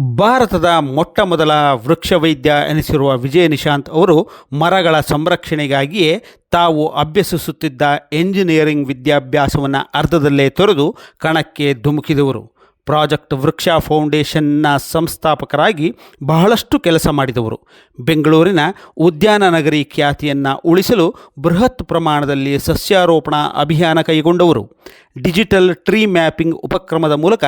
ಭಾರತದ ಮೊಟ್ಟ ಮೊದಲ ವೃಕ್ಷವೈದ್ಯ ಎನಿಸಿರುವ ವಿಜಯ ನಿಶಾಂತ್ ಅವರು ಮರಗಳ ಸಂರಕ್ಷಣೆಗಾಗಿಯೇ ತಾವು ಅಭ್ಯಸಿಸುತ್ತಿದ್ದ ಎಂಜಿನಿಯರಿಂಗ್ ವಿದ್ಯಾಭ್ಯಾಸವನ್ನು ಅರ್ಧದಲ್ಲೇ ತೊರೆದು ಕಣಕ್ಕೆ ಧುಮುಕಿದವರು. ಪ್ರಾಜೆಕ್ಟ್ ವೃಕ್ಷ ಫೌಂಡೇಶನ್ನ ಸಂಸ್ಥಾಪಕರಾಗಿ ಬಹಳಷ್ಟು ಕೆಲಸ ಮಾಡಿದವರು. ಬೆಂಗಳೂರಿನ ಉದ್ಯಾನ ನಗರಿ ಖ್ಯಾತಿಯನ್ನು ಉಳಿಸಲು ಬೃಹತ್ ಪ್ರಮಾಣದಲ್ಲಿ ಸಸ್ಯಾರೋಪಣ ಅಭಿಯಾನ ಕೈಗೊಂಡವರು. ಡಿಜಿಟಲ್ ಟ್ರೀ ಮ್ಯಾಪಿಂಗ್ ಉಪಕ್ರಮದ ಮೂಲಕ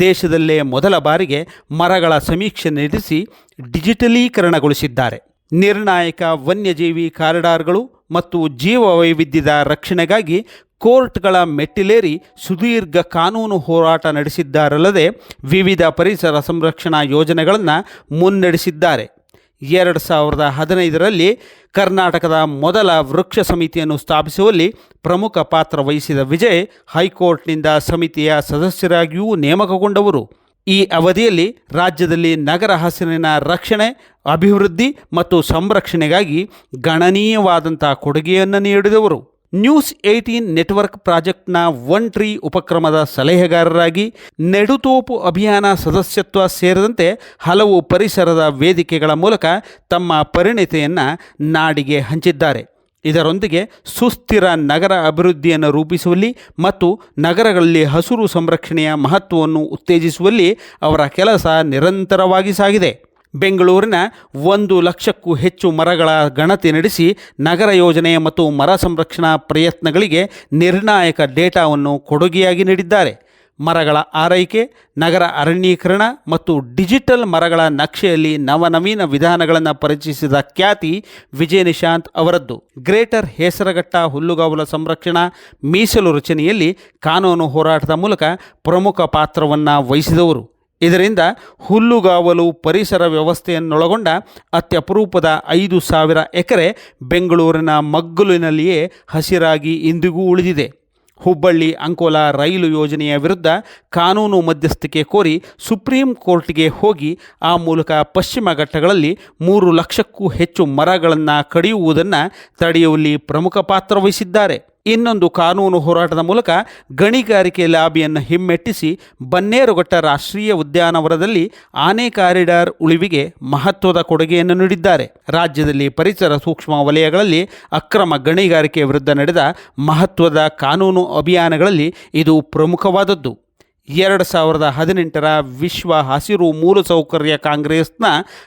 ದೇಶದಲ್ಲೇ ಮೊದಲ ಬಾರಿಗೆ ಮರಗಳ ಸಮೀಕ್ಷೆ ನಡೆಸಿ ಡಿಜಿಟಲೀಕರಣಗೊಳಿಸಿದ್ದಾರೆ. ನಿರ್ಣಾಯಕ ವನ್ಯಜೀವಿ ಕಾರಿಡಾರ್ಗಳು ಮತ್ತು ಜೀವ ವೈವಿಧ್ಯದ ರಕ್ಷಣೆಗಾಗಿ ಕೋರ್ಟ್ಗಳ ಮೆಟ್ಟಿಲೇರಿ ಸುದೀರ್ಘ ಕಾನೂನು ಹೋರಾಟ ನಡೆಸಿದ್ದಾರಲ್ಲದೆ ವಿವಿಧ ಪರಿಸರ ಸಂರಕ್ಷಣಾ ಯೋಜನೆಗಳನ್ನು ಮುನ್ನಡೆಸಿದ್ದಾರೆ. ಎರಡು ಸಾವಿರದ ಹದಿನೈದರಲ್ಲಿ ಕರ್ನಾಟಕದ ಮೊದಲ ವೃಕ್ಷ ಸಮಿತಿಯನ್ನು ಸ್ಥಾಪಿಸುವಲ್ಲಿ ಪ್ರಮುಖ ಪಾತ್ರ ವಹಿಸಿದ ವಿಜಯ್ ಹೈಕೋರ್ಟ್ನಿಂದ ಸಮಿತಿಯ ಸದಸ್ಯರಾಗಿಯೂ ನೇಮಕಗೊಂಡವರು. ಈ ಅವಧಿಯಲ್ಲಿ ರಾಜ್ಯದಲ್ಲಿ ನಗರ ಹಸಿರಿನ ರಕ್ಷಣೆ, ಅಭಿವೃದ್ಧಿ ಮತ್ತು ಸಂರಕ್ಷಣೆಗಾಗಿ ಗಣನೀಯವಾದಂಥ ಕೊಡುಗೆಯನ್ನು ನೀಡಿದವರು. ನ್ಯೂಸ್ ಏಯ್ಟೀನ್ ನೆಟ್ವರ್ಕ್ ಪ್ರಾಜೆಕ್ಟ್ನ ಒನ್ ಟ್ರೀ ಉಪಕ್ರಮದ ಸಲಹೆಗಾರರಾಗಿ, ನೆಡುತೋಪು ಅಭಿಯಾನ ಸದಸ್ಯತ್ವ ಸೇರಿದಂತೆ ಹಲವು ಪರಿಸರದ ವೇದಿಕೆಗಳ ಮೂಲಕ ತಮ್ಮ ಪರಿಣತಿಯನ್ನು ನಾಡಿಗೆ ಹಂಚಿದ್ದಾರೆ. ಇದರೊಂದಿಗೆ ಸುಸ್ಥಿರ ನಗರ ಅಭಿವೃದ್ಧಿಯನ್ನು ರೂಪಿಸುವಲ್ಲಿ ಮತ್ತು ನಗರಗಳಲ್ಲಿ ಹಸಿರು ಸಂರಕ್ಷಣೆಯ ಮಹತ್ವವನ್ನು ಉತ್ತೇಜಿಸುವಲ್ಲಿ ಅವರ ಕೆಲಸ ನಿರಂತರವಾಗಿ ಸಾಗಿದೆ. ಬೆಂಗಳೂರಿನ ಒಂದು ಲಕ್ಷಕ್ಕೂ ಹೆಚ್ಚು ಮರಗಳ ಗಣತಿ ನಡೆಸಿ ನಗರ ಯೋಜನೆ ಮತ್ತು ಮರ ಸಂರಕ್ಷಣಾ ಪ್ರಯತ್ನಗಳಿಗೆ ನಿರ್ಣಾಯಕ ಡೇಟಾವನ್ನು ಕೊಡುಗೆಯಾಗಿ ನೀಡಿದ್ದಾರೆ. ಮರಗಳ ಆರೈಕೆ, ನಗರ ಅರಣ್ಯೀಕರಣ ಮತ್ತು ಡಿಜಿಟಲ್ ಮರಗಳ ನಕ್ಷೆಯಲ್ಲಿ ನವನವೀನ ವಿಧಾನಗಳನ್ನು ಪರಿಚಯಿಸಿದ ಖ್ಯಾತಿ ವಿಜಯ ನಿಶಾಂತ್ ಅವರದ್ದು. ಗ್ರೇಟರ್ ಹೇಸರಘಟ್ಟ ಹುಲ್ಲುಗಾವಲ ಸಂರಕ್ಷಣಾ ಮೀಸಲು ರಚನೆಯಲ್ಲಿ ಕಾನೂನು ಹೋರಾಟದ ಮೂಲಕ ಪ್ರಮುಖ ಪಾತ್ರವನ್ನು ವಹಿಸಿದವರು. ಇದರಿಂದ ಹುಲ್ಲುಗಾವಲು ಪರಿಸರ ವ್ಯವಸ್ಥೆಯನ್ನೊಳಗೊಂಡ ಅತ್ಯಪರೂಪದ ಐದು ಸಾವಿರ ಎಕರೆ ಬೆಂಗಳೂರಿನ ಮಗ್ಗುಲಿನಲ್ಲಿಯೇ ಹಸಿರಾಗಿ ಇಂದಿಗೂ ಉಳಿದಿದೆ. ಹುಬ್ಬಳ್ಳಿ ಅಂಕೋಲಾ ರೈಲು ಯೋಜನೆಯ ವಿರುದ್ಧ ಕಾನೂನು ಮಧ್ಯಸ್ಥಿಕೆ ಕೋರಿ ಸುಪ್ರೀಂ ಕೋರ್ಟ್ಗೆ ಹೋಗಿ ಆ ಮೂಲಕ ಪಶ್ಚಿಮ ಘಟ್ಟಗಳಲ್ಲಿ ಮೂರು ಲಕ್ಷಕ್ಕೂ ಹೆಚ್ಚು ಮರಗಳನ್ನು ಕಡಿಯುವುದನ್ನು ತಡೆಯುವಲ್ಲಿ ಪ್ರಮುಖ ಪಾತ್ರ ವಹಿಸಿದ್ದಾರೆ. ಇನ್ನೊಂದು ಕಾನೂನು ಹೋರಾಟದ ಮೂಲಕ ಗಣಿಗಾರಿಕೆ ಲಾಬಿಯನ್ನು ಹಿಮ್ಮೆಟ್ಟಿಸಿ ಬನ್ನೇರುಘಟ್ಟ ರಾಷ್ಟ್ರೀಯ ಉದ್ಯಾನವನದಲ್ಲಿ ಆನೆ ಕಾರಿಡಾರ್ ಉಳಿವಿಗೆ ಮಹತ್ವದ ಕೊಡುಗೆಯನ್ನು ನೀಡಿದ್ದಾರೆ. ರಾಜ್ಯದಲ್ಲಿ ಪರಿಸರ ಸೂಕ್ಷ್ಮ ವಲಯಗಳಲ್ಲಿ ಅಕ್ರಮ ಗಣಿಗಾರಿಕೆ ವಿರುದ್ಧ ನಡೆದ ಮಹತ್ವದ ಕಾನೂನು ಅಭಿಯಾನಗಳಲ್ಲಿ ಇದು ಪ್ರಮುಖವಾದದ್ದು. ಎರಡು ಸಾವಿರದ ಹದಿನೆಂಟರ ವಿಶ್ವ ಹಸಿರು ಮೂಲಸೌಕರ್ಯ ಕಾಂಗ್ರೆಸ್ನ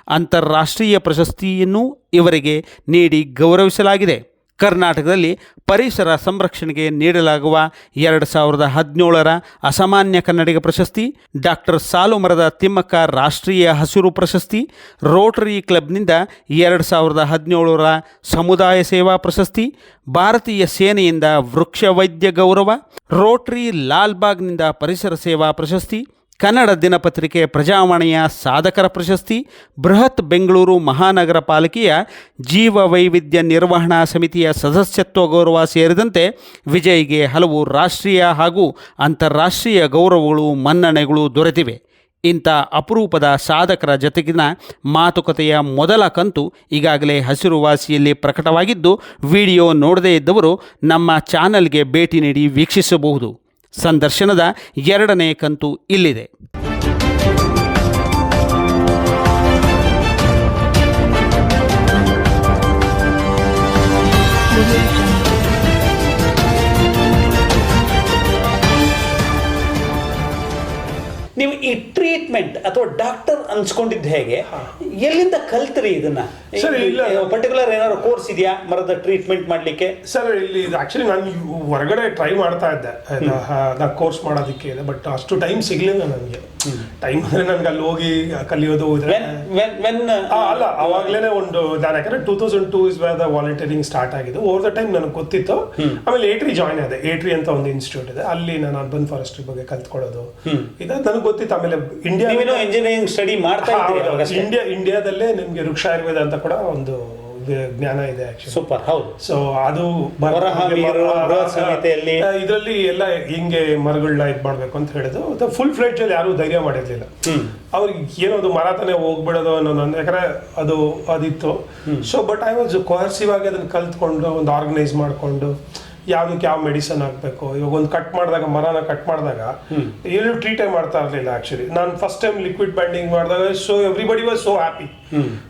ಅಂತಾರಾಷ್ಟ್ರೀಯ ಪ್ರಶಸ್ತಿಯನ್ನು ಇವರಿಗೆ ನೀಡಿ ಗೌರವಿಸಲಾಗಿದೆ. ಕರ್ನಾಟಕದಲ್ಲಿ ಪರಿಸರ ಸಂರಕ್ಷಣೆಗೆ ನೀಡಲಾಗುವ ಎರಡು ಸಾವಿರದ ಹದಿನೇಳರ ಅಸಾಮಾನ್ಯ ಕನ್ನಡಿಗ ಪ್ರಶಸ್ತಿ, ಡಾಕ್ಟರ್ ಸಾಲುಮರದ ತಿಮ್ಮಕ್ಕ ರಾಷ್ಟ್ರೀಯ ಹಸಿರು ಪ್ರಶಸ್ತಿ, ರೋಟರಿ ಕ್ಲಬ್ನಿಂದ ಎರಡು ಸಾವಿರದ ಹದಿನೇಳರ ಸಮುದಾಯ ಸೇವಾ ಪ್ರಶಸ್ತಿ, ಭಾರತೀಯ ಸೇನೆಯಿಂದ ವೃಕ್ಷ ವೈದ್ಯ ಗೌರವ, ರೋಟರಿ ಲಾಲ್ಬಾಗ್ನಿಂದ ಪರಿಸರ ಸೇವಾ ಪ್ರಶಸ್ತಿ ಕನ್ನಡ ದಿನಪತ್ರಿಕೆ ಪ್ರಜಾವಾಣಿಯ ಸಾಧಕರ ಪ್ರಶಸ್ತಿ, ಬೃಹತ್ ಬೆಂಗಳೂರು ಮಹಾನಗರ ಪಾಲಿಕೆಯ ಜೀವ ವೈವಿಧ್ಯ ನಿರ್ವಹಣಾ ಸಮಿತಿಯ ಸದಸ್ಯತ್ವ ಗೌರವ ಸೇರಿದಂತೆ ವಿಜಯ್ಗೆ ಹಲವು ರಾಷ್ಟ್ರೀಯ ಹಾಗೂ ಅಂತಾರಾಷ್ಟ್ರೀಯ ಗೌರವಗಳು, ಮನ್ನಣೆಗಳು ದೊರೆತಿವೆ. ಇಂಥ ಅಪರೂಪದ ಸಾಧಕರ ಜೊತೆಗಿನ ಮಾತುಕತೆಯ ಮೊದಲ ಕಂತು ಈಗಾಗಲೇ ಹಸಿರುವಾಸಿಯಲ್ಲಿ ಪ್ರಕಟವಾಗಿದ್ದು, ವಿಡಿಯೋ ನೋಡದೇ ಇದ್ದವರು ನಮ್ಮ ಚಾನಲ್ಗೆ ಭೇಟಿ ನೀಡಿ ವೀಕ್ಷಿಸಬಹುದು. ಸಂದರ್ಶನದ ಎರಡನೇ ಕಂತು ಇಲ್ಲಿದೆ. ಟ್ರೀಟ್ಮೆಂಟ್ ಅಥವಾ ಡಾಕ್ಟರ್ ಅನ್ಸ್ಕೊಂಡಿದ್ದು ಹೇಗೆ? ಎಲ್ಲಿಂದ ಕಲ್ತ್ರಿ ಇದನ್ನ? ಸರ್, ಇಲ್ಲ. ಪರ್ಟಿಕ್ಯುಲರ್ ಏನಾದ್ರು ಕೋರ್ಸ್ ಇದೆಯಾ ಮರದ ಟ್ರೀಟ್ಮೆಂಟ್ ಮಾಡಲಿಕ್ಕೆ? ಸರ್ ಇಲ್ಲಿ ಆಕ್ಚುಲಿ ನಾನು ಹೊರಗಡೆ ಟ್ರೈ ಮಾಡ್ತಾ ಇದ್ದೆ. ಕೋರ್ಸ್ ಮಾಡೋದಕ್ಕೆ ಬಟ್ ಅಷ್ಟು ಟೈಮ್ ಸಿಗ್ಲಿಲ್ಲ ನನಗೆ. ಟೈಮ್ ಅಂದ್ರೆ ನನ್ಗೆ ಅಲ್ಲಿ ಹೋಗಿ ಕಲಿಯೋದು ಹೋದ್ರೆ ಆ, ಅಲ್ಲ ಅವಾಗ್ಲೇನೆ ಒಂದು ನಾನು ಯಾಕಂದ್ರೆ two thousand two is where the volunteering start ಆಗಿದ್ದು. ಓವರ್ ದ ಟೈಮ್ ನನಗೆ ಗೊತ್ತಿತ್ತು. ಆಮೇಲೆ ಏಟ್ರಿ ಜಾಯ್ನ್ ಆದೆ. ಏಟ್ರಿ ಅಂತ ಒಂದು ಇನ್ಸ್ಟಿಟ್ಯೂಟ್ ಇದೆ. ಅಲ್ಲಿ ನಾನು ಅರ್ಬನ್ ಫಾರೆಸ್ಟ್ರಿ ಬಗ್ಗೆ ಕಲ್ತ್ಕೊಳ್ಳೋದು. ಇದು ನನಗೆ ಗೊತ್ತಿತ್ತು. ಆಮೇಲೆ ಇಂಡಿಯಾ ಇಂಜಿನಿಯರಿಂಗ್ ಸ್ಟಡಿ ಮಾಡ್ತಾ ಇಂಡಿಯಾ ಇಂಡಿಯಾದಲ್ಲೇ ನಿಮ್ಗೆ ವೃಕ್ಷ ಆಯುರ್ವೇದ ಅಂತ ಕೂಡ ಒಂದು ಜ್ಞಾನ ಇದೆ ಸೂಪರ್ ಹೌದು. ಸೊ ಅದು. ಇದರಲ್ಲಿ ಎಲ್ಲ ಹಿಂಗೆ ಮರಗಳನ್ನ ಇದು ಮಾಡ್ಬೇಕು ಅಂತ ಹೇಳಿದ್ರು. ಫುಲ್ ಫ್ಲೈಟ್ ಅಲ್ಲಿ ಯಾರು ಧೈರ್ಯ ಮಾಡಿರ್ಲಿಲ್ಲ. ಅವ್ರಿಗೆ ಏನೋ ಅದು ಮರ ತಾನೇ ಹೋಗ್ಬಿಡೋದು ಅನ್ನೋದು ಯಾಕಂದ್ರೆ ಅದು ಅದಿತ್ತು. So but I was coercive ಆಗಿ ಅದನ್ನ ಕಲ್ತ್ಕೊಂಡು ಒಂದು ಆರ್ಗನೈಸ್ ಮಾಡ್ಕೊಂಡು ಯಾವ್ದಕ್ಕೆ ಯಾವ ಮೆಡಿಸನ್ ಹಾಕ್ಬೇಕು? ಇವಾಗ ಒಂದು ಕಟ್ ಮಾಡಿದಾಗ ಮರನ ಕಟ್ ಮಾಡಿದಾಗ ಎಲ್ಲೂ ಟ್ರೀಟೇ ಮಾಡ್ತಾ ಇರಲಿಲ್ಲ ಆಕ್ಚುಲಿ ನಾನು ಫಸ್ಟ್ ಟೈಮ್ ಲಿಕ್ವಿಡ್ ಬ್ಯಾಂಡಿಂಗ್ ಮಾಡಿದಾಗ so everybody was so happy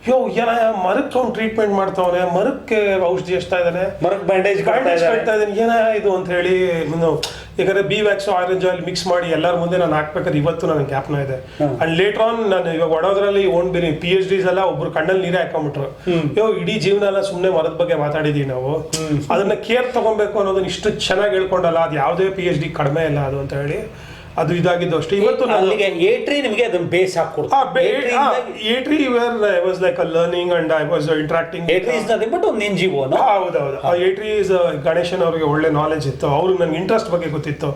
ಯೋ ಏನ ಮರಕ್ಕೆ ಅವ್ನು ಟ್ರೀಟ್ಮೆಂಟ್ ಮಾಡ್ತಾವನೆ? ಮರಕ್ಕೆ ಔಷಧಿ ಎಷ್ತಾ ಇದ್ದಾನೆ ಮರಕ್ ಬ್ಯಾಂಡೇಜ್ ಬ್ಯಾಂಡೇಜ್ ಕಟ್ತಾ ಇದ್ದೀನಿ ಏನ ಇದು ಅಂತ ಹೇಳಿ ಯಾಕಂದ್ರೆ bee wax orange oil mix ಮಾಡಿ ಎಲ್ಲರ ಮುಂದೆ ನಾನು ಹಾಕ್ಬೇಕಾದ್ರೆ ಇವತ್ತು ನನಗೆ ಜ್ಞಾಪನ ಇದೆ. ಅಂಡ್ ಲೇಟರ್ ಆನ್ ನಾನು ಇವಾಗ ವಡೋದ್ರಲ್ಲಿ ಓನ್ ಬಿರಿ ಪಿ ಎಚ್ ಡಿಸ್ ಎಲ್ಲ ಒಬ್ರು ಕಣ್ಣಲ್ಲಿ ನೀರೇ ಹಾಕೊಂಡ್ಬಿಟ್ರು ಯೋ ಇಡೀ ಜೀವನ ಎಲ್ಲ ಸುಮ್ಮನೆ ಮರದ ಬಗ್ಗೆ ಮಾತಾಡಿದೀವಿ ನಾವು. ಅದನ್ನ ಕೇರ್ ತಗೊಬೇಕು ಅನ್ನೋದನ್ನ ಇಷ್ಟು ಚೆನ್ನಾಗಿ ಹೇಳ್ಕೊಂಡಲ್ಲ ಅದು ಯಾವುದೇ ಪಿ ಎಚ್ ಡಿ ಕಡಿಮೆ ಇಲ್ಲ ಅದು ಅಂತ ಹೇಳಿ ಅದು ಇದಾಗಿದ್ದು ಅಷ್ಟೇ. ಇವತ್ತು ನಾನು ಅಲ್ಲಿಗೆ ಏಟ್ರಿ ನಿಮಗೆ ಅದನ್ನ base ಹಾಕೊಡ್ತಾರೆ a tree where I was like a learning and I was interacting a tree is nothing but ಒಂದು ಎನ್ ಜಿ ಹೌದು ಹೌದೌದು. ಆ ಏಟ್ರಿ ಇಸ್ ಗಣೇಶನ್ ಅವರಿಗೆ ಒಳ್ಳೆ ನಾಲೆಜ್ ಇತ್ತು. ಅವ್ರಿಗೆ ನನಗೆ ಇಂಟ್ರೆಸ್ಟ್ ಬಗ್ಗೆ ಗೊತ್ತಿತ್ತು.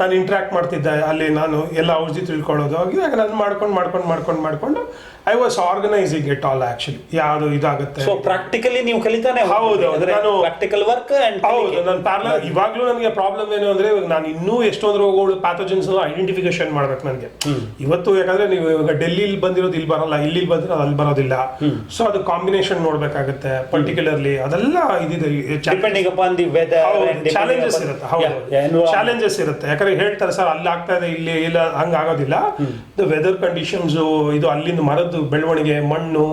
ನಾನು ಇಂಟ್ರಾಕ್ಟ್ ಮಾಡ್ತಿದ್ದೆ. ಅಲ್ಲಿ ನಾನು ಎಲ್ಲ ಔಷಧಿ ತಿಳ್ಕೊಳ್ಳೋದು. ಇವಾಗ ನಾನು ಮಾಡ್ಕೊಂಡು ಮಾಡ್ಕೊಂಡು ಮಾಡ್ಕೊಂಡು ಮಾಡ್ಕೊಂಡು I was organising it all actually ಯಾವುದು ಇದಾಗುತ್ತೆ ಸೊ ಪ್ರಾಕ್ಟಿಕಲಿ ನೀವು ಕಲಿತಾನೆ ಹೌದು, ನಾನು- ಪ್ರಾಕ್ಟಿಕಲ್ ವರ್ಕ್ ಅಂಡ್ ಹೌದು ನನ್ನ ಪಾರ್ಲರ್ ಇವಾಗ್ಲೂ ನನಗೆ ಪ್ರಾಬ್ಲಮ್ ಏನು ಅಂದ್ರೆ ಇವಾಗ ನಾನು ಇನ್ನೂ ಎಷ್ಟೊಂದು ರೋಗಗಳು ಪ್ಯಾಥೋಜನ್ಸ್ ಐಡೆಂಟಿಫಿಕೇಶನ್ ಮಾಡ್ಬೇಕು ನನಗೆ. ಇವತ್ತು ಯಾಕಂದ್ರೆ ನೀವು ಇವಾಗ ಡೆಲ್ಲಿಲಿ ಬಂದಿರೋದು ಇಲ್ಲಿ ಬರಲ್ಲ ಇಲ್ಲಿ ಬಂದಿರೋದು ಅಲ್ಲಿ ಬರೋದಿಲ್ಲ. ಸೊ ಅದು ಕಾಂಬಿನೇಷನ್ ನೋಡ್ಬೇಕಾಗುತ್ತೆ ಪರ್ಟಿಕ್ಯುಲರ್ಲಿ ಅದೆಲ್ಲ ಇದಿದೆ ಚಾಲೆಂಜಸ್ ಇರುತ್ತೆ ಹೌದು. ಚಾಲೆಂಜಸ್ ಇರುತ್ತೆ. ಯಾಕಂದ್ರೆ ಹೇಳ್ತಾರೆ ಸರ್ ಅಲ್ಲಿ ಆಗ್ತಾ ಇದೆ ಇಲ್ಲಿ ಇಲ್ಲ ಹಂಗಾಗೋದಿಲ್ಲ. ದ ವೆದರ್ ಕಂಡೀಷನ್ಸ್ ಇದು ಅಲ್ಲಿಂದ ಮರದ್ದು ಬೆಳವಣಿಗೆ ಮಣ್ಣು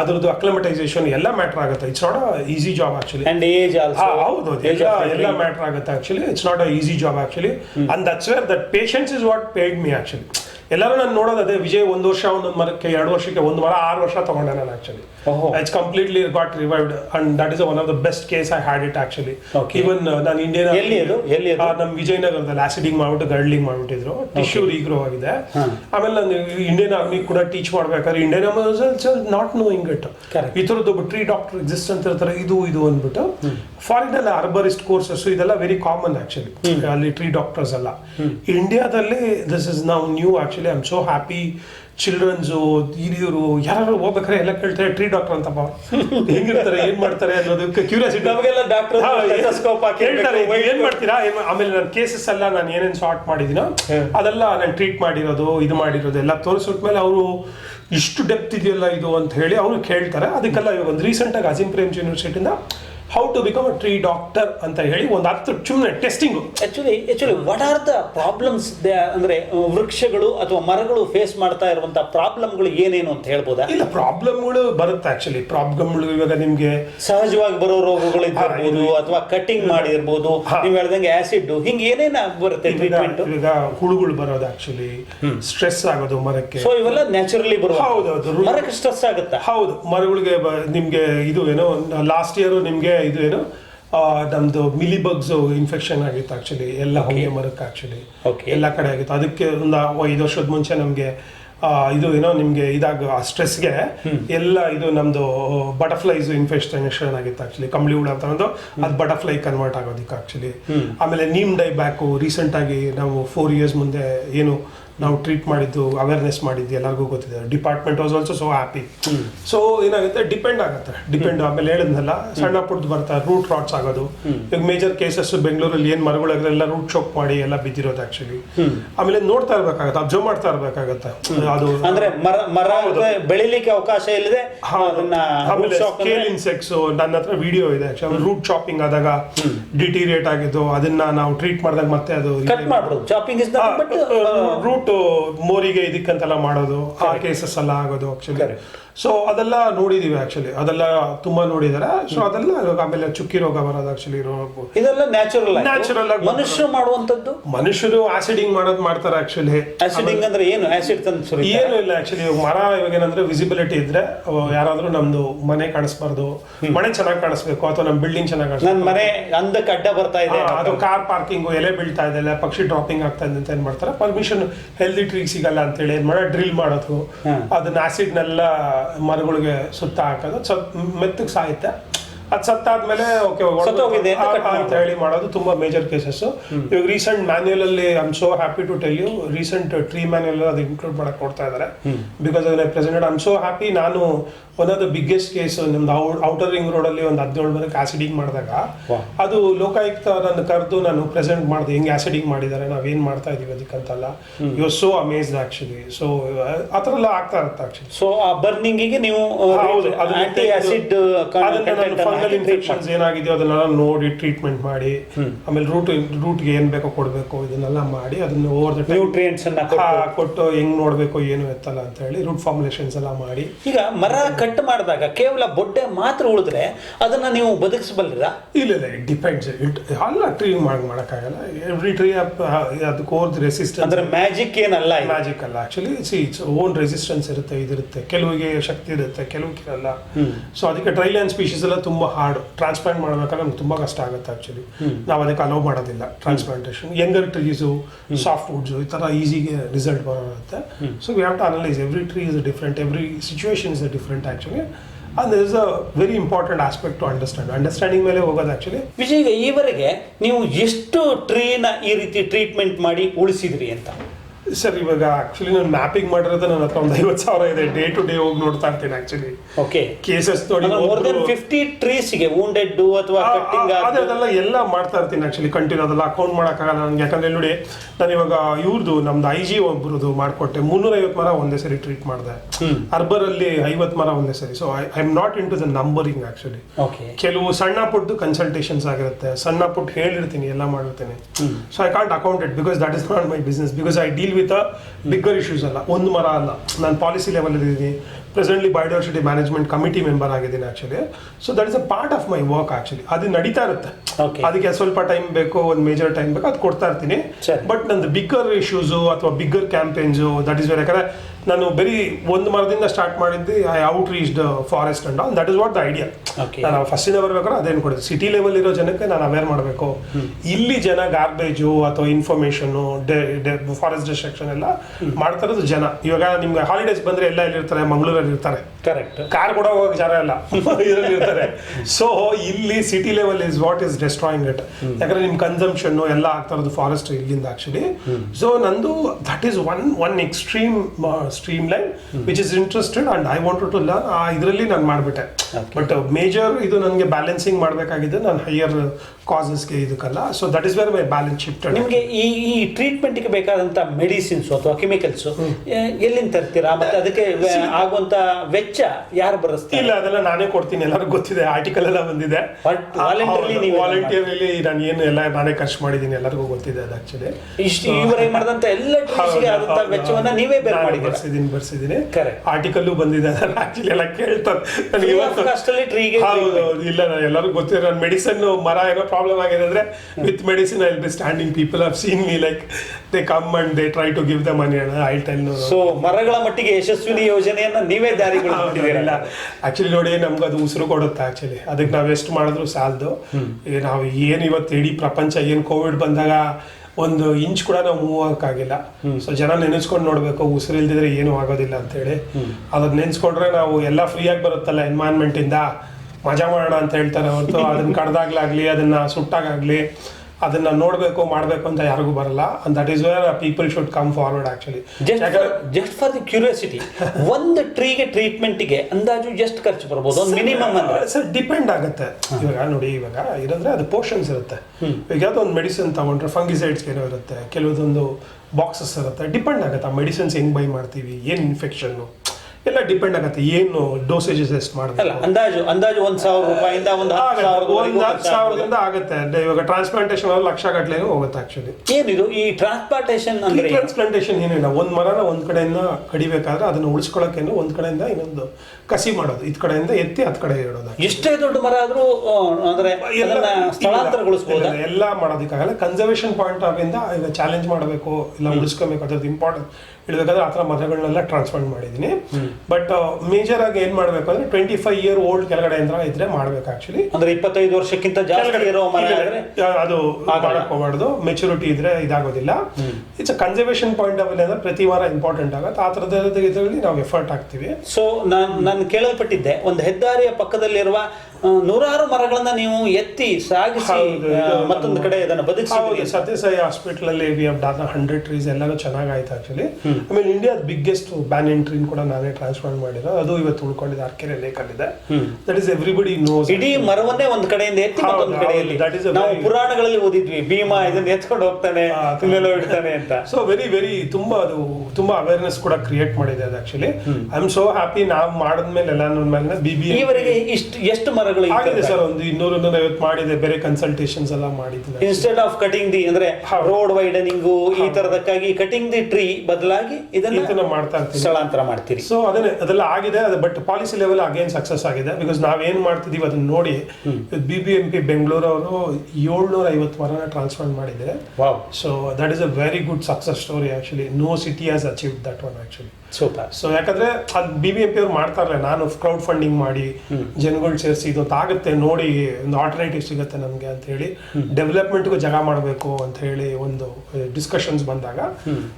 ಅದ್ರದ್ದು ಅಕ್ಲಮಟೈಸೇಷನ್ ಎಲ್ಲ ಮ್ಯಾಟರ್ ಆಗುತ್ತೆ. It's not easy job actually and age ಹೌದು ಎಲ್ಲ ಎಲ್ಲ ಮ್ಯಾಟರ್ ಆಗುತ್ತೆ actually it's not easy job actually and that's where that patience is what paid me actually ಎಲ್ಲರೂ ನಾನು ನೋಡೋದು ಅದೇ ವಿಜಯ್ ಒಂದು ವರ್ಷ ಒಂದೊಂದು ಮರಕ್ಕೆ ಎರಡು ವರ್ಷಕ್ಕೆ ಒಂದು ವಾರ ಆರು ವರ್ಷ ತಗೊಂಡೆ ನಾನು actually. It's completely got revived and that is one of the best case I had it actually. Even ನಾನು ಇಂಡಿಯನ್ ಎಲ್ಲಿ ಅದು? ಎಲ್ಲಿ? ನಮ್ಮ ವಿಜಯನಗರದಲ್ಲಿ ಆಸಿಡಿಂಗ್ ಮಾಡ್ಬಿಟ್ಟು ಗರ್ಡ್ಲಿಂಗ್ ಮಾಡ್ಬಿಟ್ಟಿದ್ರು ಟಿಶ್ಯೂ ರೀಗ್ರೋ ಆಗಿದೆ ಆಮೇಲೆ ನಾನು ಇಂಡಿಯನ್ ಆರ್ಮಿ ಕೂಡ ಟೀಚ್ ಮಾಡ್ಬೇಕಾದ್ರೆ ಇಂಡಿಯನ್ ನಾಟ್ ನೋಯಿಂಗ್ ಇಟ್. ಈ ಥರದ್ದು ಟ್ರೀ ಡಾಕ್ಟರ್ ಎಕ್ಸಿಸ್ಟ್ ಅಂತ ಇರ್ತಾರೆ ಇದು ಇದು ಅಂದ್ಬಿಟ್ಟು ಫಾರಿನ್ ಅಲ್ಲಿ ಅರ್ಬರಿಸ್ಟ್ ಕೋರ್ಸಸ್ ಇದೆಲ್ಲ ವೆರಿ ಕಾಮನ್ ಆಕ್ಚುಲಿ ಅಲ್ಲಿ ಟ್ರೀ ಡಾಕ್ಟರ್ಸ್ ಎಲ್ಲ. ಇಂಡಿಯಾದಲ್ಲಿ ದಿಸ್ ಇಸ್ ನಾವು new actually I am so happy childrens ಹಿರಿಯರು ಯಾರು ಹೋಗ್ಬೇಕಾರೆ ಎಲ್ಲ ಕೇಳ್ತಾರೆ ಟ್ರೀ ಡಾಕ್ಟರ್ ಅಂತಪ್ಪ ಹೆಂಗಿರ್ತಾರೆ ಏನ್ ಮಾಡ್ತಾರೆ ಅನ್ನೋದಕ್ಕೆ ಕ್ಯೂರಿಯಾಸಿಟಿ ನಮಗೆಲ್ಲ ಡಾಕ್ಟರ್ ಹೇಳ್ತಾರೆ ಏನ್ ಮಾಡ್ತೀರಾ? ಆಮೇಲೆ ನನ್ನ ಕೇಸಸ್ ಎಲ್ಲ ನಾನು ಏನೇನು ಸಾರ್ಟ್ ಮಾಡಿದಿನೋ ಅದೆಲ್ಲ ನಾನು ಟ್ರೀಟ್ ಮಾಡಿರೋದು ಇದು ಮಾಡಿರೋದು ಎಲ್ಲ ತೋರಿಸಿದ್ಮೇಲೆ ಅವರು ಇಷ್ಟು ಡೆಪ್ತ್ ಇದೆಯಲ್ಲ ಇದು ಅಂತ ಹೇಳಿ ಅವರು ಕೇಳ್ತಾರೆ. ಅದಕ್ಕೆಲ್ಲ ಇವಾಗ ಒಂದು ರೀಸೆಂಟಾಗಿ Azim Prem's ಯೂನಿವರ್ಸಿಟಿಯಿಂದ how to become a tree doctor ಅಂತ ಹೇಳಿ ಒಂದು ಹತ್ತು ಸುಮ್ಮನೆ testing actually actually what are the problems ಅಂದ್ರೆ ವೃಕ್ಷಗಳು ಅಥವಾ ಮರಗಳು ಫೇಸ್ ಮಾಡ್ತಾ ಇರುವಂತ ಪ್ರಾಬ್ಲಮ್ಗಳು ಏನೇನು ಅಂತ ಹೇಳ್ಬೋದಾ? ಇಲ್ಲ ಪ್ರಾಬ್ಲಮ್ಗಳು ಬರುತ್ತೆ ಆಕ್ಚುಲಿ ಪ್ರಾಬ್ಲಮ್ಗಳು ಇವಾಗ ನಿಮ್ಗೆ ಸಹಜವಾಗಿ ಬರೋ ರೋಗಗಳು ಇದ್ದಿರ್ಬೋದು ಅಥವಾ ಕಟಿಂಗ್ ಮಾಡಿರ್ಬೋದು. ನೀವು ಹೇಳ್ದಂಗೆ ಆಸಿಡ್ ಹಿಂಗೆ ಏನೇನು ಬರುತ್ತೆ ಟ್ರೀಟ್ಮೆಂಟ್ ಈಗ ಹುಳುಗಳು ಬರೋದು ಆಕ್ಚುಲಿ ಸ್ಟ್ರೆಸ್ ಆಗೋದು ಮರಕ್ಕೆ. ಸೊ ಇವೆಲ್ಲ ನ್ಯಾಚುರಲಿ ಬರುವ ಹೌದೌದು. ಮರಕ್ಕೆ ಸ್ಟ್ರೆಸ್ ಆಗುತ್ತೆ? ಹೌದು. ಮರಗಳಿಗೆ ನಿಮ್ಗೆ ಇದು ಏನೋ ಲಾಸ್ಟ್ ಇಯರ್ ನಿಮ್ಗೆ ಇದು ಏನು? ನಮ್ಮದು ಮಿಲಿ ಬಗ್ಸ್ ಇನ್ಫೆಕ್ಷನ್ ಆಗಿತ್ತು ಆಕ್ಚುಲಿ ಎಲ್ಲ ಹೊಂಗೆ ಮರಕ್ಕೆ ಆಕ್ಚುಲಿ. ಎಲ್ಲ ಕಡೆ ಆಗಿತ್ತು. ಅದಕ್ಕೆ ಒಂದು ಐದು ವರ್ಷದ ಮುಂಚೆ ನಮಗೆ ಇದು ಏನೋ ನಿಮಗೆ ಇದಾಗ ಆ ಸ್ಟ್ರೆಸ್ಗೆ ಎಲ್ಲ ಇದು ನಮ್ದು ಬಟರ್ಫ್ಲೈಸ್ ಇನ್ಫೆಕ್ಷನ್ ಆಗಿತ್ತು ಆಕ್ಚುಲಿ ಕಂಬಳಿ ಹುಳ ಅಂತ ಒಂದು ಅದು ಬಟರ್ಫ್ಲೈ ಕನ್ವರ್ಟ್ ಆಗೋದಕ್ಕೆ ಆಕ್ಚುಲಿ ಆಮೇಲೆ ನೀಮ್ ಡೈ ಬ್ಯಾಕು ರೀಸೆಂಟಾಗಿ ನಾವು ಫೋರ್ ಇಯರ್ಸ್ ಮುಂದೆ ಏನು ನಾವು ಟ್ರೀಟ್ ಮಾಡಿದ್ದು ಅವೇರ್ನೆಸ್ ಮಾಡಿದ್ದು ಎಲ್ಲರಿಗೂ ಗೊತ್ತಿದೆ. Department was also so happy so ಏನಾಗುತ್ತೆ? ಡಿಪೆಂಡ್ ಆಗುತ್ತೆ. ಡಿಪೆಂಡ್ ಆಮೇಲೆ ಹೇಳಿದ್ನಲ್ಲ ಸಣ್ಣ ಪುಟ್ಟದ್ದು ಬರ್ತಾ ರೂಟ್ ರಾಟ್ಸ್ ಆಗೋದು. ಈಗ ಮೇಜರ್ ಕೇಸಸ್ ಬೆಂಗಳೂರಲ್ಲಿ ಏನು ಮರಗಳಿದ್ರೆ ಎಲ್ಲ ರೂಟ್ ಚೋಕ್ ಮಾಡಿ ಎಲ್ಲ ಬಿದ್ದಿರೋದು ಆಕ್ಚುಲಿ ಆಮೇಲೆ ನೋಡ್ತಾ ಇರ್ಬೇಕಾಗತ್ತೆ ಅಬ್ಸರ್ವ್ ಮಾಡ್ತಾ ಇರ್ಬೇಕಾಗತ್ತೆ. ಅದು ಅಂದ್ರೆ ಮರ ಮರ ಬೆಳಿಲಿಕ್ಕೆ ಅವಕಾಶ ಇಲ್ಲದೆ ಇನ್ಸೆಕ್ಟ್ಸ್ ನನ್ನ ಹತ್ರ ವಿಡಿಯೋ ಇದೆ. ರೂಟ್ ಶಾಪಿಂಗ್ ಆದಾಗ ಡಿಟಿರಿಯೇಟ್ ಆಗಿದ್ದು ಅದನ್ನ ನಾವು ಟ್ರೀಟ್ ಮಾಡಿದಾಗ ಮತ್ತೆ ಅದು ಕಟ್ ಮಾಡ್ಬೋದು ಚಾಪಿಂಗ್ ಇಸ್ ಬಟ್ ರೂಟ್ ಮೋರಿಗೆ ಇದಕ್ಕಂತೆಲ್ಲ ಮಾಡೋದು ಆ ಕೇಸಸ್ ಎಲ್ಲ ಆಗೋದು ಆಕ್ಚುಲಿ ಸೊ ಅದೆಲ್ಲ ನೋಡಿದೀವಿ ಆಕ್ಚುಲಿ ಅದೆಲ್ಲ ತುಂಬಾ ನೋಡಿದಾರೆ. ಸೊ ಅದೆಲ್ಲ ಆಮೇಲೆ ಚುಕ್ಕಿ ರೋಗ ಬರೋದು ಆಕ್ಚುಲಿ ಇದೆಲ್ಲ ನ್ಯಾಚುರಲ್ ನ್ಯಾಚುರಲ್ ಆಗಿ ಮನುಷ್ಯರು ಮಾಡುವಂತದ್ದು ಮನುಷ್ಯರು ಆಸಿಡಿಂಗ್ ಮಾಡೋದು ಮಾಡ್ತಾರೆ ಆಕ್ಚುಲಿ ಆಸಿಡಿಂಗ್ ಅಂದ್ರೆ ಏನು? ಆಸಿಡ್ ತಂದು ಏನು ಇಲ್ಲ ಆಕ್ಚುಲಿ ಮರ ಇವಾಗ ಏನಂದ್ರೆ ವಿಸಿಬಿಲಿಟಿ ಇದ್ರೆ ಯಾರಾದ್ರೂ ನಮ್ದು ಮನೆ ಕಾಣಿಸ್ಬಾರ್ದು ಮನೆ ಚೆನ್ನಾಗಿ ಕಾಣಿಸ್ಬೇಕು ಅಥವಾ ನಮ್ ಬಿಲ್ಡಿಂಗ್ ಚೆನ್ನಾಗಿ ಕಾಣಿಸ್ಬೇಕು. ನನ್ ಮನೆ ಅಂದಕ್ಕೆ ಅಡ್ಡ ಬರ್ತಾ ಇದೆ. ಅದು ಕಾರ್ ಪಾರ್ಕಿಂಗ್ ಎಲೆ ಬೀಳ್ತಾ ಇದೆ ಇಲ್ಲ ಪಕ್ಷಿ ಡ್ರಾಪಿಂಗ್ ಆಗ್ತಾ ಇದೆ ಅಂತ ಏನ್ ಮಾಡ್ತಾರೆ? ಪರ್ಮಿಷನ್ ಹೆಲ್ದಿ ಟ್ರೀ ಸಿಗಲ್ಲ ಅಂತೇಳಿ ಏನ್ ಮಾಡೋ ಡ್ರಿಲ್ ಮಾಡೋದು. ಅದನ್ನ ಆಸಿಡ್ನೆಲ್ಲ ಮರಗಳಿಗೆ ಸುತ್ತ ಹಾಕೋದು. ಸ್ವಲ್ಪ ಮೆತ್ತಗೆ ಸಾಯುತ್ತೆ. ಅದು ಸತ್ತಾದ್ಮೇಲೆ ಓಕೆ ಸತ್ತೋಗಿದೆ ಅಂತ cut ಅಂತ ಹೇಳಿ ಮಾಡೋದು ತುಂಬಾ ಮೇಜರ್ ಕೇಸಸ್ ಇವಾಗ ರೀಸೆಂಟ್ ಮ್ಯಾನ್ಯಲ್ ಅಲ್ಲಿ I am so happy to tell you recent tree manual ಅದು ಇನ್ಕ್ಲೂಡ್ ಮಾಡಕ್ ಕೊಡ್ತಾ ಇದ್ದಾರೆ ಬಿಕಾಸ್ ಅದನ್ನ presented I am so happy ನಾನು one of the biggest case ನಮ್ದು ಔಟರ್ ರಿಂಗ್ ರೋಡ್ ಅಲ್ಲಿ ಒಂದು ಹದಿನೇಳು ಮಂದಿಗೆ ಆಸಿಡಿಂಗ್ ಮಾಡಿದಾಗ ಅದು ಲೋಕಾಯುಕ್ತ ನನ್ನ ಕರೆದು ನಾನು ಪ್ರೆಸೆಂಟ್ ಮಾಡಿದೆ ಹೆಂಗೆ ಆಸಿಡಿಂಗ್ ಮಾಡಿದ್ದಾರೆ ನಾವೇನ್ ಮಾಡ್ತಾ ಇದೀವಿ ಅದಕ್ಕಂತಲ್ಲ. You are so amazed actually so ಆ ಥರ ಎಲ್ಲ ಆಗ್ತಾ ಇರುತ್ತೆ ಆಕ್ಚುಲಿ ಸೊ ಆ ಬರ್ನಿಂಗ್ಗೆ ನೀವು ಹೌದು, ಆಂಟಿ ಆಸಿಡ್ ಅದನ್ನ ನಾನು ಫಂಗಲ್ ಇನ್ಫೆಕ್ಷನ್ಸ್ ಏನಾಗಿದೆಯೋ ಅದನ್ನೆಲ್ಲ ನೋಡಿ ಟ್ರೀಟ್ಮೆಂಟ್ ಮಾಡಿ ಆಮೇಲೆ ರೂಟ್ ರೂಟ್ಗೆ ಏನು ಬೇಕೋ ಕೊಡಬೇಕು ಇದನ್ನೆಲ್ಲ ಮಾಡಿ ಅದನ್ನ ಓವರ್ ದ ನ್ಯೂಟ್ರಿಯೆಂಟ್ಸ್ ಅನ್ನ ಕೊಟ್ಟು. ಹೆಂಗ್ ನೋಡ್ಬೇಕು ಏನು ಎತ್ತಲ್ಲ ಅಂತ ಹೇಳಿ ರೂಟ್ ಫಾರ್ಮುಲೇಷನ್ಸ್ ಎಲ್ಲ ಮಾಡಿ. ಈಗ ಮರ ಕಟ್ ಮಾಡಿದಾಗ ಕೇವಲ ಬೊಡ್ಡೆ ಮಾತ್ರ ಉಳಿದ್ರೆ ಅದನ್ನ ನೀವು ಬದುಕಿಸಬಲ್ಲಿರ? ಇಲ್ಲ ಇಲ್ಲ ಇಟ್ ಡಿಪೆಂಡ್ಸ್ ಇಟ್ ಅಲ್ಲ ಟ್ರೀ ಮಾಡಿ ಮಾಡೋಕ್ಕಾಗಲ್ಲ. ಎವ್ರಿ ಟ್ರೀ ಅದಕ್ಕೆ ಓರ್ ರೆಸಿಸ್ಟೆನ್ಸ್ ಅಂದ್ರೆ ಮ್ಯಾಜಿಕ್ ಏನಲ್ಲ. ಮ್ಯಾಜಿಕ್ ಅಲ್ಲ. Actually see it's own resistance ಇರುತ್ತೆ ಇದಿರುತ್ತೆ. ಕೆಲವಿಗೆ ಶಕ್ತಿ ಇರುತ್ತೆ ಕೆಲವಿಗೆ ಇರಲ್ಲ ಸೊ ಅದಕ್ಕೆ ಡ್ರೈಲ್ಯಾಂಡ್ ಸ್ಪೀಶೀಸ್ ಎಲ್ಲ ತುಂಬಾ ಹಾರ್ಡ್ ಟ್ರಾನ್ಸ್ಪ್ಲಾಂಟ್ ಮಾಡಬೇಕಾದ್ರೆ ನಮ್ಗೆ ತುಂಬ ಕಷ್ಟ ಆಗುತ್ತೆ ಆ್ಯಕ್ಚುಲಿ ನಾವು ಅದಕ್ಕೆ ಅಲೋ ಮಾಡೋದಿಲ್ಲ transplantation younger trees soft woods ಈ ಥರ ಈಸಿಗೆ ರಿಸಲ್ಟ್ ಬರುತ್ತೆ. So we have to analyse every tree is different every situation is different actually and is a very important aspect to understand understanding ಮೇಲೆ ಹೋಗೋದು actually Vijay ಈವರೆಗೆ ನೀವು ಎಷ್ಟು ಟ್ರೀನ ಈ ರೀತಿ ಟ್ರೀಟ್ಮೆಂಟ್ ಮಾಡಿ ಉಳಿಸಿದ್ರಿ ಅಂತ? ಸರ್ ಇವಾಗ ಆಕ್ಚುಲಿ ನಾನು ಮ್ಯಾಪಿಂಗ್ ಮಾಡಿರೋದು ನನ್ನ ಹತ್ರ ಒಂದು ಐವತ್ತು ಸಾವಿರ ಇದೆ. ಡೇ ಟು ಡೇ ಹೋಗಿ ನೋಡ್ತಾ ಇರ್ತೀನಿ ಆಕ್ಚುಲಿ ಓಕೆ ಕೇಸಸ್ ನೋಡಿ ಮೋರ್ ದೆನ್ ಫಿಫ್ಟಿ ಟ್ರೀಸ್ಗೆ ವುಂಡೆಡ್ ಅಥವಾ ಕಟ್ಟಿಂಗ್ ಅದೇ ಅದೆಲ್ಲ ಎಲ್ಲ ಮಾಡ್ತಾ ಇರ್ತೀನಿ ಆಕ್ಚುಲಿ ಕಂಟಿನ್ಯೂ ಅದೆಲ್ಲ ಅಕೌಂಟ್ ಮಾಡೋಕ್ಕಾಗಲ್ಲ ನನಗೆ ಯಾಕಂದ್ರೆ ನೋಡಿ ನಾನು ಇವಾಗ ಇವ್ರದ್ದು ನಮ್ದು ಐ ಜಿ ಒಬ್ಬರದು ಮಾಡಿಕೊಟ್ಟೆ. ಮುನ್ನೂರ ಐವತ್ತು ಮರ ಒಂದೇ ಸರಿ ಟ್ರೀಟ್ ಮಾಡಿದೆ. ಅರ್ಬರ್ ಅಲ್ಲಿ ಐವತ್ತು ಮರ ಒಂದೇ ಸರಿ. So I I am not into the numbering actually okay ಕೆಲವು ಸಣ್ಣ ಪುಟ್ಟು ಕನ್ಸಲ್ಟೇಷನ್ಸ್ ಆಗಿರುತ್ತೆ. ಸಣ್ಣ ಪುಟ್ಟು ಹೇಳಿರ್ತೀನಿ ಎಲ್ಲ ಮಾಡಿರ್ತೀನಿ. So I can't account it because that is not my business because I deal with bigger issues ಅಲ್ಲ. ಒಂದು ಮರ ಅಲ್ಲ. ನಾನು ಪಾಲಿಸಿ ಲೆವೆಲ್ ಇದ್ದೀನಿ presently biodiversity management committee member ಆಗಿದ್ದೀನಿ actually so that is a part of my work actually ಅದು ನಡೀತಾ ಇರುತ್ತೆ. ಅದಕ್ಕೆ ಸ್ವಲ್ಪ ಟೈಮ್ ಬೇಕು ಒಂದು ಮೇಜರ್ ಟೈಮ್ ಬೇಕು ಅದು ಕೊಡ್ತಾ ಇರ್ತೀನಿ. ಬಟ್ ನಂದು ಬಿಗ್ಗರ್ ಇಶ್ಯೂಸು ಅಥವಾ bigger campaigns that is very ಯಾಕಂದ್ರೆ ನಾನು ಬರೀ ಒಂದು ಮರದಿಂದ ಸ್ಟಾರ್ಟ್ ಮಾಡಿದ್ದು I outreached forest and that is what the idea. ನಾನು ಫಸ್ಟಿಂದ ಬರ್ಬೇಕಾದ್ರೆ ಅದೇನು ಕೊಡೋದು? ಸಿಟಿ ಲೆವೆಲ್ ಇರೋ ಜನಕ್ಕೆ ನಾನು ಅವೇರ್ ಮಾಡಬೇಕು. ಇಲ್ಲಿ ಜನ ಗಾರ್ಬೇಜು ಅಥವಾ ಇನ್ಫಾರ್ಮೇಶನು ಫಾರೆಸ್ಟ್ ಡಿಸ್ಟ್ರಕ್ಷನ್ ಎಲ್ಲ ಮಾಡ್ತಾ ಇರೋದು ಜನ. ಇವಾಗ ನಿಮ್ಗೆ ಹಾಲಿಡೇಸ್ ಬಂದ್ರೆ ಎಲ್ಲ ಎಲ್ಲಿರ್ತಾರೆ? ಮಂಗಳೂರಲ್ಲಿ ಇರ್ತಾರೆ. ಕರೆಕ್ಟ್ ಕಾರ್ ಕೂಡ ಹೋಗೋಕೆ ಜನ ಇಲ್ಲ. ಇದರಲ್ಲಿ ಇರ್ತಾರೆ. ಸೊ ಇಲ್ಲಿ city level is what is destroying it ಯಾಕಂದ್ರೆ ನಿಮ್ ಕನ್ಸಂಪ್ಷನ್ ಎಲ್ಲ ಆಗ್ತಾ ಇರೋದು ಫಾರೆಸ್ಟ್ ಇಲ್ಲಿಂದ ಆಕ್ಚುಲಿ ಸೊ ನಂದು that is one one extreme stream line which is interested and I want to learn ಆ ಇದರಲ್ಲಿ ನಾನು ಮಾಡಿಬಿಟ್ಟೆ. ಬಟ್ ಮೇಜರ್ ಇದು ನನಗೆ ಬ್ಯಾಲೆನ್ಸಿಂಗ್ ಮಾಡಬೇಕಾಗಿದೆ ನಾನು ಹೈಯರ್ ಕಾಸಸ್ಗೆ ಇದಕ್ಕಲ್ಲ. So that is where my balance shift ನಿಮಗೆ ಈ ಈ ಟ್ರೀಟ್ಮೆಂಟ್ಗೆ ಬೇಕಾದಂಥ ಮೆಡಿಸಿನ್ಸ್ ಅಥವಾ ಕೆಮಿಕಲ್ಸು ಎಲ್ಲಿಂದ ತರ್ತೀರಾ? ಮತ್ತು ಅದಕ್ಕೆ ಆಗುವಂಥ ಆಗುವಂತ ವೆಚ್ಚ ಯಾರು ಬರೆಸ್ತಾರೆ ಇಲ್ಲ ಅದೆಲ್ಲ ನಾನೇ ಕೊಡ್ತೀನಿ ಎಲ್ಲರಿಗೂ ಗೊತ್ತಿದೆ ಆರ್ಟಿಕಲ್ ಎಲ್ಲ ಬಂದಿದೆ. But voluntarily ನೀವು ಇದನ್ನ ವಾಲಂಟಿಯರ್ ಅಲ್ಲಿ ನಾನು ಏನು ಎಲ್ಲ ನಾನೇ ಖರ್ಚು ಮಾಡಿದ್ದೀನಿ ಎಲ್ಲರಿಗೂ ಗೊತ್ತಿದೆ ಅದು ಆಕ್ಚುಲಿ ಇಷ್ಟು ಇವರೇ ಮಾಡಿದಂಥ ಎಲ್ಲ ವೆಚ್ಚವನ್ನ ನೀವೇ ಬೇರೆ ಮಾಡಿದ್ದೀರಾ? ಬರ್ಸಿದ್ದೀನಿ ಬರ್ಸಿದ್ದೀನಿ ಕರೆಕ್ಟ್ ಆರ್ಟಿಕಲ್ ಬಂದಿದೆ. ಆಕ್ಚುಲಿ ಎಲ್ಲ ಕೇಳ್ತಾರೆ ನನಗೆ ಇವತ್ತು ಅಷ್ಟಲ್ಲಿ ಅಲ್ಲಿ ಹೌದು ಹೌದು. ಇಲ್ಲ ನಾನು ಎಲ್ಲರಿಗೂ ಗೊತ್ತಿರೋ ನನ್ನ ಮೆಡಿಸನ್ ಮರ ಏನೋ ಪ್ರಾಬ್ಲಮ್ ಆಗಿದೆ ಅಂದ್ರೆ with medicine I be standing people have seen me like they come and they try to give the money I tell so ಮರಗಳ ಮಟ್ಟಿಗೆ ಯಶಸ್ವಿನಿ ಯೋಜನೆಯನ್ನ ನೀವೇ ದಾರಿಗಳು ಆಕ್ಚುಲಿ ನೋಡಿ ನಮ್ಗೆ ಅದು ಉಸಿರು ಕೊಡುತ್ತೆ ಆಕ್ಚುಲಿ ಅದಕ್ಕೆ ನಾವು ಎಷ್ಟು ಮಾಡಿದ್ರು ಸಾಲದು. ನಾವು ಏನು ಇವತ್ತು ಇಡೀ ಪ್ರಪಂಚ ಏನು ಕೋವಿಡ್ ಬಂದಾಗ ಒಂದು ಇಂಚ್ ಕೂಡ ನಾವು ಮೂವ್ ಆಗಕ್ಕಾಗಿಲ್ಲ. ಸೊ ಜನ ನೆನೆಸ್ಕೊಂಡು ನೋಡಬೇಕು ಉಸಿರು ಇಲ್ದಿದ್ರೆ ಏನೂ ಆಗೋದಿಲ್ಲ ಅಂತೇಳಿ. ಅದನ್ನ ನೆನೆಸ್ಕೊಂಡ್ರೆ ನಾವು ಎಲ್ಲ ಫ್ರೀಯಾಗಿ ಬರುತ್ತಲ್ಲ ಎನ್ವೈರ್ಮೆಂಟ್ ಇಂದ? ಮಜಾ ಮಾಡೋಣ ಅಂತ ಹೇಳ್ತಾರೆ ಹೊರತು ಅದನ್ನ ಕಡ್ದಾಗ್ಲಾಗ್ಲಿ ಅದನ್ನ ಸುಟ್ಟಾಗ್ಲಿ ಅದನ್ನ ನೋಡಬೇಕು ಮಾಡಬೇಕು ಅಂತ ಯಾರಿಗೂ ಬರಲ್ಲ. And that is where people should come forward actually just for the curiosity ಒಂದು ಟ್ರೀಗೆ ಟ್ರೀಟ್ಮೆಂಟ್ಗೆ ಅಂದಾಜು ಎಷ್ಟು ಖರ್ಚು ಬರ್ಬೋದು? ಒಂದು ಮಿನಿಮಮ್ ಅಂದ್ರೆ? ಸರ್ ಡಿಪೆಂಡ್ ಆಗುತ್ತೆ. ಇವಾಗ ನೋಡಿ ಇವಾಗ ಇರೋದ್ರೆ ಅದು ಪೋರ್ಷನ್ಸ್ ಇರುತ್ತೆ. ಈಗ ಯಾವುದೋ ಒಂದು ಮೆಡಿಸಿನ್ ತಗೊಂಡ್ರೆ ಫಂಗಿಸೈಡ್ಸ್ ಏನೋ ಇರುತ್ತೆ ಕೆಲವೊಂದು ಬಾಕ್ಸಸ್ ಇರುತ್ತೆ. ಡಿಪೆಂಡ್ ಆಗುತ್ತೆ. ಆ ಮೆಡಿಸಿನ್ಸ್ ಹೆಂಗ್ ಬೈ ಮಾಡ್ತೀವಿ ಏನು ಇನ್ಫೆಕ್ಷನ್ ಎಲ್ಲ ಡಿಪೆಂಡ್ ಆಗುತ್ತೆ. ಏನು ಡೋಸೇಜಸ್ ಎಷ್ಟು ಅಲ್ಲ ಅಂದಾಜು ಅಂದಾಜು ಒಂದು ಸಾವಿರ ರೂಪಾಯಿಂದ ಒಂದು ಒಂದು ಹತ್ತು ಸಾವಿರದಿಂದ ಆಗುತ್ತೆ. ಅಂದ್ರೆ ಇವಾಗ ಅಲ್ಲಿ ಲಕ್ಷ ಗಟ್ಟಲೆ ಹೋಗುತ್ತೆ ಆಕ್ಚುಲಿ ಏನಿದು ಈ ಟ್ರಾನ್ಸ್ಪ್ಲಾಂಟೇಷನ್ ಅಂದ್ರೆ ಟ್ರಾನ್ಸ್ಪ್ಲಾಂಟೇಷನ್ ಏನಿಲ್ಲ ಒಂದು ಮರನ ಒಂದು ಕಡೆಯಿಂದ ಕಡಿಬೇಕಾದ್ರೆ ಅದನ್ನ ಉಳಿಸ್ಕೊಳಕ್ಕೇನು ಒಂದು ಕಡೆಯಿಂದ ಇನ್ನೊಂದು ಕಸಿ ಮಾಡೋದು. ಇದ್ ಕಡೆಯಿಂದ ಎತ್ತಿ ಹತ್ತು ಕಡೆ ಇಡೋದು ಎಷ್ಟೇ ದೊಡ್ಡ ಮರ ಆದ್ರೂ ಅಂದ್ರೆ ಇಲ್ಲ, ಎಲ್ಲ ಮಾಡೋದಕ್ಕಾಗಲ್ಲ. ಕನ್ಸರ್ವೇಷನ್ ಪಾಯಿಂಟ್ ಆಫ್ ಇಂದ ಈಗ ಚಾಲೆಂಜ್ ಮಾಡಬೇಕು ಇಲ್ಲ ಉಳಿಸ್ಕೋಬೇಕು. ಅದ್ರದ್ದು ಇಂಪಾರ್ಟೆಂಟ್ ಇಡಬೇಕಾದ್ರೆ ಆ ಥರ ಮರಗಳನ್ನೆಲ್ಲ ಟ್ರಾನ್ಸ್ಪ್ಲಾಂಟ್ ಮಾಡಿದ್ದೀನಿ. ಬಟ್ ಮೇಜರ್ ಆಗಿ ಏನು ಮಾಡಬೇಕು ಅಂದರೆ ಟ್ವೆಂಟಿ ಫೈವ್ ಇಯರ್ ಓಲ್ಡ್ ಕೆಳಗಡೆ ಯಂತ್ರ ಇದ್ರೆ ಮಾಡಬೇಕು ಆ್ಯಕ್ಚುಲಿ ಅಂದರೆ ಇಪ್ಪತ್ತೈದು ವರ್ಷಕ್ಕಿಂತ ಜಾಸ್ತಿ ಇರೋ ಅದು ಹೋಗ್ಬಾರ್ದು ಮೆಚುರಿಟಿ ಇದ್ರೆ ಇದಾಗೋದಿಲ್ಲ. ಇಟ್ಸ್ ಕನ್ಸರ್ವೇಷನ್ ಪಾಯಿಂಟ್ ಆಫ್ ಅಂದರೆ ಪ್ರತಿ ವಾರ ಇಂಪಾರ್ಟೆಂಟ್ ಆಗುತ್ತೆ. ಆ ಥರದ ಇದರಲ್ಲಿ ನಾವು ಎಫರ್ಟ್ ಹಾಕ್ತೀವಿ. ಸೊ ನಾನು ನಾನು ಕೇಳಲ್ಪಟ್ಟಿದ್ದೆ. ಒಂದು ಹೆದ್ದಾರಿಯ ಪಕ್ಕದಲ್ಲಿರುವ ನೂರಾರು ಮರಗಳನ್ನ ನೀವು ಎತ್ತಿ ಸಾಗಿಸಿ ಮತ್ತೊಂದು ಕಡೆ ಇದನ್ನು ಬದುಕಿಸಿ ಸತ್ಯಸಾಯಿ ಹಾಸ್ಪಿಟಲ್ ಅಲ್ಲಿ we have done hundred trees ಎಲ್ಲಾನು ಚೆನ್ನಾಗಾಯ್ತು ಆಕ್ಚುಲಿ ಆಮೇಲೆ ಇಂಡಿಯಾದ ಬಿಗ್ಗೆಸ್ಟ್ ಬ್ಯಾನಿಯನ್ ಎಂಟ್ರಿ ಕೂಡ ನಾನೇ ಟ್ರಾನ್ಸ್ಫರ್ ಮಾಡಿರೋ ಅದು ಇವತ್ತು ಉಳ್ಕೊಂಡಿದೆ ಅರ್ಕೆರೆ ಲೇಕಲ್ಲಿದೆ ದಟ್ ಇಸ್ ಎವ್ರಿಬಡಿ ನೋಸ್ ಇಡೀ ಮರವನ್ನೇ ಒಂದು ಕಡೆಯಿಂದ ಎತ್ತಿ ಮತ್ತೊಂದು ಕಡೆಯಲ್ಲಿ. ನಾವು ಪುರಾಣಗಳಲ್ಲಿ ಓದಿದ್ವಿ ಭೀಮಾ ಇದನ್ನ ಎತ್ಕೊಂಡು ಹೋಗ್ತಾನೆ ಆ, ಇಡ್ತಾನೆ ಅಂತ. ಸೊ ವೆರಿ ವೆರಿ ತುಂಬಾ ಅದು ತುಂಬಾ ಅವೇರ್ನೆಸ್ ಕೂಡ ಕ್ರಿಯೇಟ್ ಮಾಡಿದೆ ಅದು actually I am so happy ನಾವು ಮಾಡಿದ್ಮೇಲೆ ಎಲ್ಲ ಮೇಲೆ ಬಿ ಬಿ ಈವರೆಗೆ ಇಷ್ಟು ಎಷ್ಟು ಮರಗಳು ಆಗಿದೆ ಸರ್ ಒಂದು ಇನ್ನೂರು ಇನ್ನೂರೈವತ್ತು ಮಾಡಿದೆ ಬೇರೆ ಕನ್ಸಲ್ಟೇಷನ್ಸ್ ಎಲ್ಲ ಮಾಡಿದ್ದೀನಿ. ಇನ್ಸ್ಟೆಡ್ ಆಫ್ ಕಟಿಂಗ್ ದಿ ಅಂದ್ರೆ ರೋಡ್ ವೈಡನಿಂಗು ಈ ತರದಕ್ಕಾಗಿ ಕಟಿಂಗ್ ದಿ ಟ್ರೀ ಬದಲಾಗಿ ಇದನ್ನ ಮಾಡ್ತಾ ಇರ್ತೀನಿ. ಸ್ಥಳಾಂತರ ಮಾಡ್ತೀರಿ. ಸೊ ಅದನ್ನೇ ಅದೆಲ್ಲ ಆಗಿದೆ ಅದು but policy level again success ಆಗಿದೆ ಬಿಕಾಸ್ ನಾವೇನ್ ಮಾಡ್ತಿದೀವಿ ಅದನ್ನ ನೋಡಿ B B M P Bengaluru ಅವರು ಏಳ್ನೂರ ಐವತ್ತು ಮರನ ಟ್ರಾನ್ಸ್ಫರ್ ಮಾಡಿದ್ದಾರೆ so that is a very good success story actually no city has achieve that one actually super so ಯಾಕಂದ್ರೆ ಅದು ಬಿ ಬಿ ಎಂ ಪಿ ಅವ್ರು ಮಾಡ್ತಾ ಇರಲಿಲ್ಲ ನಾನು ಕ್ರೌಡ್ ಫಂಡಿಂಗ್ ಮಾಡಿ ಜನಗಳು ಸೇರಿಸಿ ಇದೊಂದು ಆಗುತ್ತೆ ನೋಡಿ ಒಂದು ಆಲ್ಟರ್ನೇಟಿವ್ ಸಿಗುತ್ತೆ ನಮಗೆ ಅಂತ ಹೇಳಿ ಡೆವಲಪ್ಮೆಂಟ್ಗೂ ಜಾಗ ಮಾಡಬೇಕು ಅಂತ ಹೇಳಿ ಒಂದು ಡಿಸ್ಕಷನ್ಸ್ ಬಂದಾಗ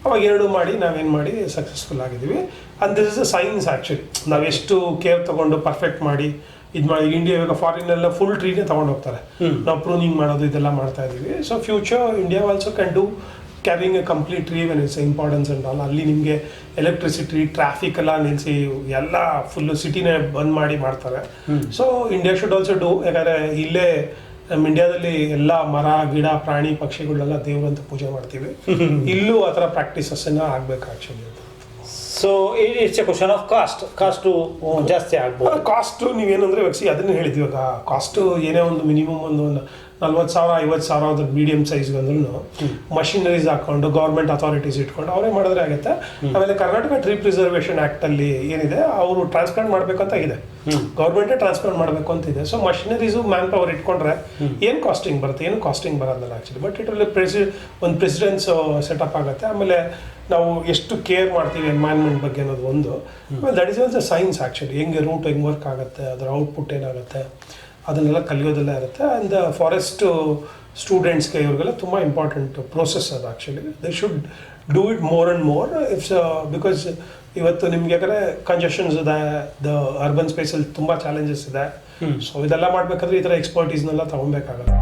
ಅವಾಗ ಎರಡು ಮಾಡಿ ನಾವೇನು ಮಾಡಿ ಸಕ್ಸಸ್ಫುಲ್ ಆಗಿದ್ದೀವಿ and this is a science actually ನಾವೆಷ್ಟು ಕೇರ್ ತಗೊಂಡು ಪರ್ಫೆಕ್ಟ್ ಮಾಡಿ ಇದು ಮಾಡಿ ಇಂಡಿಯಾ ಇವಾಗ ಫಾರಿನ್ ಎಲ್ಲ ಫುಲ್ ಟ್ರೀನೇ ತಗೊಂಡು ಹೋಗ್ತಾರೆ. ನಾವು ಪ್ರೂನಿಂಗ್ ಮಾಡೋದು ಇದೆಲ್ಲ ಮಾಡ್ತಾ ಇದ್ದೀವಿ so future India also can do caring a complete tree when it's importance and all ಅಲ್ಲಿ ನಿಮಗೆ ಎಲೆಕ್ಟ್ರಿಸಿಟಿ ಟ್ರಾಫಿಕ್ ಎಲ್ಲ ನಿಲ್ಲಿಸಿ ಎಲ್ಲ ಫುಲ್ಲು ಸಿಟಿನೇ ಬಂದ್ ಮಾಡಿ ಮಾಡ್ತಾರೆ. So India should also do ಯಾಕಂದರೆ ಇಲ್ಲೇ ನಮ್ಮ ಇಂಡಿಯಾದಲ್ಲಿ ಎಲ್ಲ ಮರ ಗಿಡ ಪ್ರಾಣಿ ಪಕ್ಷಿಗಳನ್ನೆಲ್ಲ ದೇವ್ರಂತ ಪೂಜೆ ಮಾಡ್ತೀವಿ. ಇಲ್ಲೂ ಆ ಥರ ಪ್ರಾಕ್ಟೀಸಸ್ಸನ್ನ ಆಗಬೇಕು actually so it's a question of cost cost ಜಾಸ್ತಿ ಆಗ್ಬೋದು. ಕಾಸ್ಟು ನೀವೇನಂದ್ರೆ ವ್ಯಕ್ಸಿ ಅದನ್ನೇ ಅದನ್ನ ಹೇಳಿದ್ವಿ ಇವಾಗ. ಕಾಸ್ಟು ಏನೇ ಒಂದು ಮಿನಿಮಮ್ ಒಂದು ನಲ್ವತ್ತು ಸಾವಿರ ಐವತ್ತು ಸಾವಿರ ಅದ್ರ ಮೀಡಿಯಂ ಸೈಜ್ ಬಂದ್ರು ಮಷಿನರೀಸ್ ಹಾಕೊಂಡು ಗೌರ್ಮೆಂಟ್ ಅಥಾರಿಟೀಸ್ ಇಟ್ಕೊಂಡು ಅವರೇ ಮಾಡಿದ್ರೆ ಆಗುತ್ತೆ. ಆಮೇಲೆ ಕರ್ನಾಟಕ ಟ್ರೀ ಪ್ರಿಸರ್ವೇಷನ್ ಆಕ್ಟ್ ಅಲ್ಲಿ ಏನಿದೆ ಅವರು ಟ್ರಾನ್ಸ್ಪ್ಲಾಂಟ್ ಅಂತ ಇದೆ. ಗೌರ್ಮೆಂಟೇ ಟ್ರಾನ್ಸ್ಪ್ಲಾಂಟ್ ಮಾಡಬೇಕು ಅಂತ ಇದೆ. ಸೊ ಮಷಿನರೀಸು ಮ್ಯಾನ್ ಪವರ್ ಇಟ್ಕೊಂಡ್ರೆ ಏನು ಕಾಸ್ಟಿಂಗ್ ಬರುತ್ತೆ? ಏನು ಕಾಸ್ಟಿಂಗ್ ಬರೋದಲ್ಲ ಆ್ಯಕ್ಚುಲಿ ಬಟ್ ಇದರಲ್ಲಿ ಪ್ರೆಸಿ ಒಂದು ಪ್ರೆಸಿಡೆನ್ಸ್ ಸೆಟಪ್ ಆಗುತ್ತೆ. ಆಮೇಲೆ ನಾವು ಎಷ್ಟು ಕೇರ್ ಮಾಡ್ತೀವಿ ಎನ್ವೈರ್ಮೆಂಟ್ ಬಗ್ಗೆ ಅನ್ನೋದು ಒಂದು. That is also science actually ಹೆಂಗೆ ರೂಟ್ ಹೆಂಗೆ ವರ್ಕ್ ಆಗುತ್ತೆ? ಅದರ ಔಟ್ಪುಟ್ ಏನಾಗುತ್ತೆ? ಅದನ್ನೆಲ್ಲ ಕಲಿಯೋದೆಲ್ಲ ಇರುತ್ತೆ. ಆ್ಯಂಡ್ ಫಾರೆಸ್ಟ್ ಸ್ಟೂಡೆಂಟ್ಸ್ಗೆ ಇವ್ರಿಗೆಲ್ಲ ತುಂಬ ಇಂಪಾರ್ಟೆಂಟ್ ಪ್ರೋಸೆಸ್ ಅದು actually they should do it more and more ifs because ಇವತ್ತು ನಿಮ್ಗೆ ಯಾಕಂದರೆ ಕಂಜೆಷನ್ಸ್ ಇದೆ ದ ಅರ್ಬನ್ ಸ್ಪೇಸಲ್ಲಿ ತುಂಬ ಚಾಲೆಂಜಸ್ ಇದೆ. ಸೊ ಇದೆಲ್ಲ ಮಾಡಬೇಕಾದ್ರೆ ಈ ಥರ ಎಕ್ಸ್ಪರ್ಟೀಸ್ನೆಲ್ಲ ತೊಗೊಬೇಕಾಗತ್ತೆ